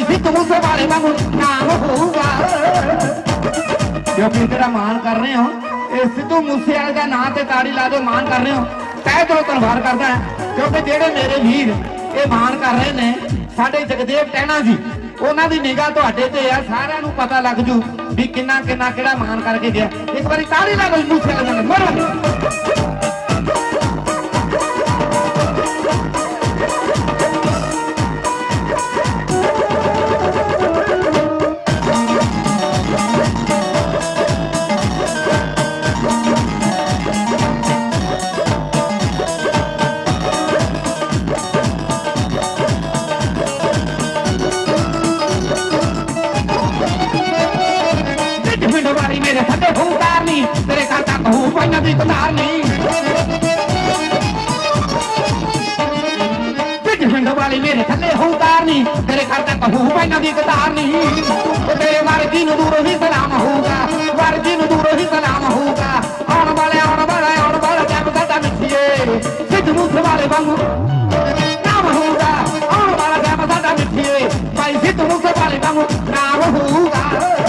ਭਾਈ ਸਿੱਧੂ ਵਾਲੇ ਵਾਂਗੂ ਨਾਮ ਹੋਊਗਾ। ਕਿਉਂਕਿ ਜਿਹੜਾ ਮਾਣ ਕਰ ਰਹੇ ਹੋ। ਇਹ ਸਿੱਧੂ ਮੂਸੇ ਦਾ ਨਾਂ ਤੇ ਤਾੜੀ ਲਾ ਦਿਓ, ਮਾਣ ਕਰ ਰਹੇ ਹੋ। ਤਹਿ ਦਿਲੋਂ ਧੰਨਵਾਦ ਕਰਦਾ ਕਿਉਂਕਿ ਜਿਹੜੇ ਮੇਰੇ ਵੀਰ ਇਹ ਮਾਣ ਕਰ ਰਹੇ ਨੇ, ਸਾਡੇ ਜਗਦੇਵ ਟਹਿਣਾ ਜੀ, ਉਹਨਾਂ ਦੀ ਨਿਗਾਹ ਤੁਹਾਡੇ ਤੇ ਆ, ਸਾਰਿਆਂ ਨੂੰ ਪਤਾ ਲੱਗ ਜੂ ਵੀ ਕਿੰਨਾ ਕਿੰਨਾ ਕਿਹੜਾ ਮਾਣ ਕਰਕੇ ਗਿਆ। ਇੱਕ ਵਾਰੀ ਤਾੜੀ ਲਾ ਦਿਓ ਮੂਸੇ ਵਾਲੇ ਮਰੋ। तारनी जहंग वाली मेरे थले हो तारनी तेरे घर तक हूँ मैं नदी के तारनी तेरे मारे दिन दूर ही सलाम होगा मारे दिन दूर ही सलाम होगा और बड़े और बड़े और बड़े जब दादा मिठिए सिद्ध मुख वाले बंगू नाम होगा और बड़ा जब दादा मिठिए मैं सिद्ध मुख वाले बंगू नाम होगा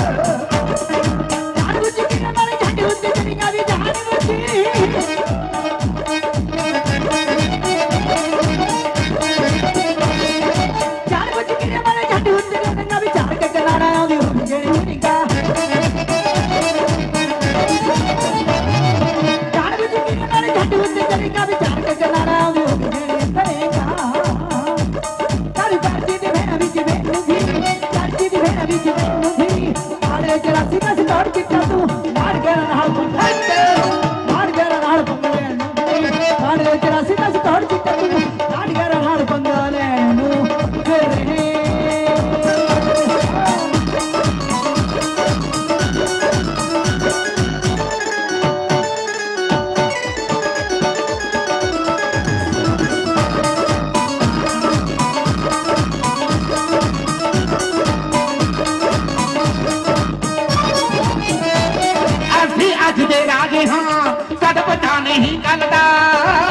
छोटी उतनी कभी कभी kalda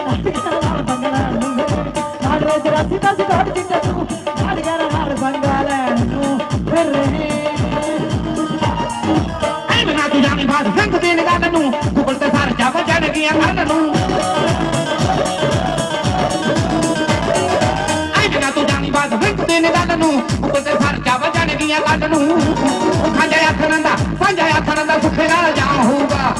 ਮਾਰ ਲੈ ਚਰਾਸੀ ਦਾ ਦੌੜ ਕਿੱਤਾ ਤੂੰ ਨਾੜੀਆਂ ਨਾਲ ਬੰਗਾ ਲੈਣ ਨੂੰ ਫਿਰ ਰਹੇ। ਐ ਬਿਨਾ ਤੂੰ ਜਾਣੀ ਗਈਆਂ ਤੂੰ ਜਾਣੀ ਬਾਤ ਸੰਗ ਦੇ ਗੱਲ ਗੁਗਲ ਤੇ ਸਰ ਜਾ ਵਜਣ ਗਈਆਂ ਗੱਲ ਨੂੰ। ਖਾਂਜਾ ਆਖਣ ਦਾ, ਸਾਂਝਾ ਆਖਣ ਦਾ ਸੁੱਖੇ ਨਾਲ ਜਾਮ ਹੋਊਗਾ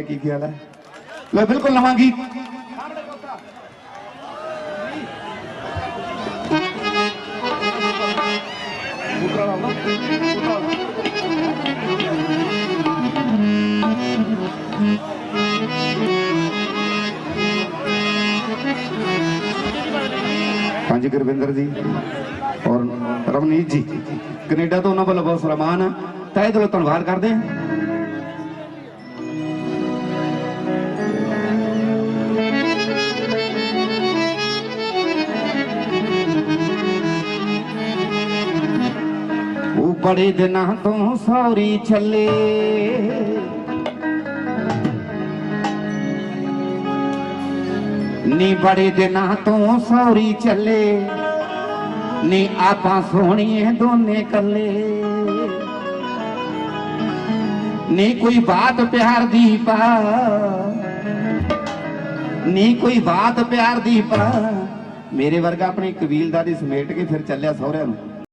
बारे की ख्याल है? मैं बिल्कुल लवानगी हाँ जी, गुरविंदर जी और रवनीत जी। कनेडा तो उन्होंने वालों बहुत सारा है। तय दलो धनबाद करते हैं। ਬੜੇ ਦਿਨਾਂ ਤੋਂ ਸੌਰੀ ਚੱਲੇ ਨੀ ਬੜੇ ਦਿਨਾਂ ਤੋਂ ਸੌਰੀ ਚੱਲੇ ਨੀ ਆਪਾਂ ਸੋਹਣੀਏ ਦੋਨੇ ਕੱਲੇ ਨੀ ਕੋਈ ਬਾਤ ਪਿਆਰ ਦੀ ਪਾ, ਨੀ ਕੋਈ ਬਾਤ ਪਿਆਰ ਦੀ ਪਾ। ਮੇਰੇ ਵਰਗਾ ਆਪਣੀ ਕਬੀਲਦਾਰੀ ਸਮੇਟ ਕੇ ਫਿਰ ਚੱਲਿਆ ਸਹੁਰਿਆਂ ਨੂੰ।